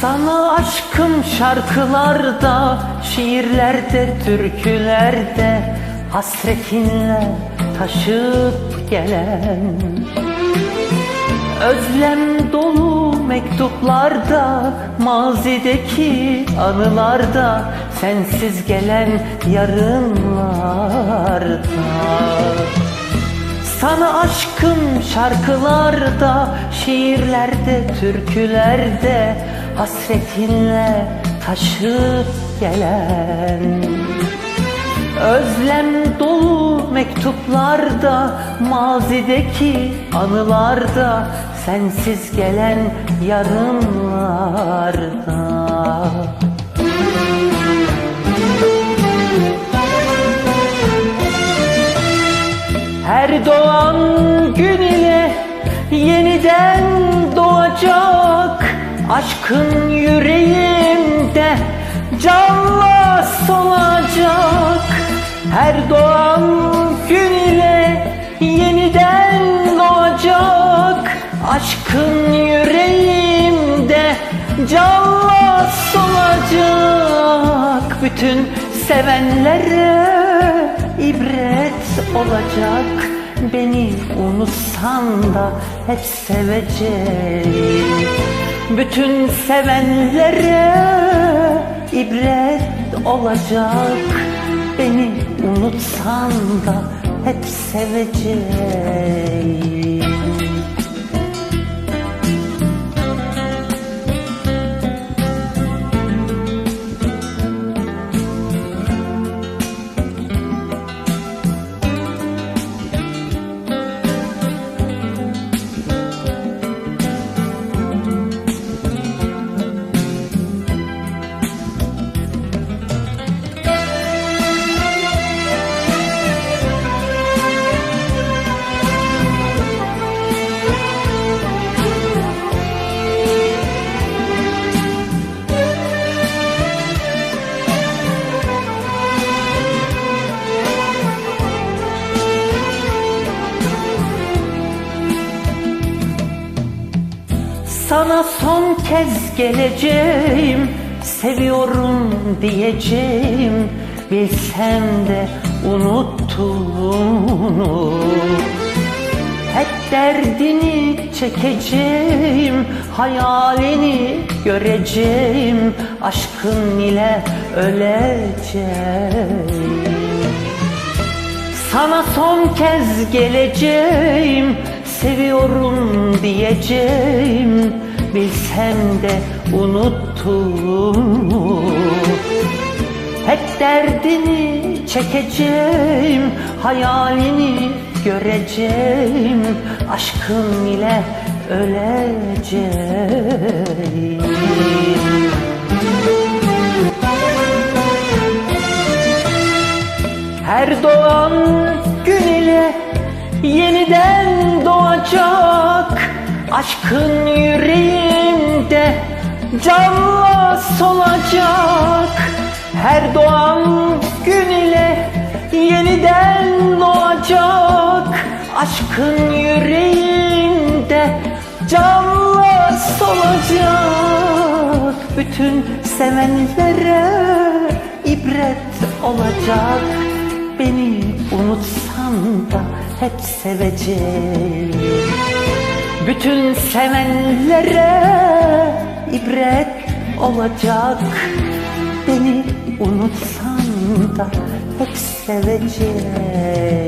Sana aşkım şarkılarda, şiirlerde, türkülerde Hasretinle taşıp gelen Özlem dolu mektuplarda Mazideki anılarda Sensiz gelen yarınlarda sana aşkım şarkılarda, şiirlerde, türkülerde Hasretinle taşıp gelen Özlem dolu mektuplarda, mazideki anılarda Sensiz gelen yarınlarda Aşkın yüreğimde canla solacak. Her doğan gün ile yeniden doğacak. Aşkın yüreğimde canla solacak. Bütün sevenlere ibret olacak Beni unutsan da hep seveceğim Bütün sevenlere ibret olacak. Beni unutsan da hep seveceğim Sana son kez geleceğim Seviyorum diyeceğim. Bilsem de unuttuğunu. Hep derdini çekeceğim Hayalini göreceğim. Aşkın ile öleceğim. Sana son kez geleceğim Seviyorum diyeceğim. Bilsem de unuttum Hep derdini çekeceğim Hayalini göreceğim. Aşkın ile öleceğim. Her doğan yeniden doğacak Aşkın yüreğimde canla solacak. Her doğan gün ile yeniden doğacak Aşkın yüreğimde canla solacak. Bütün sevenlere ibret olacak Beni unutsan da hep seveceğim. Bütün sevenlere ibret olacak. Beni unutsan da hep seveceğim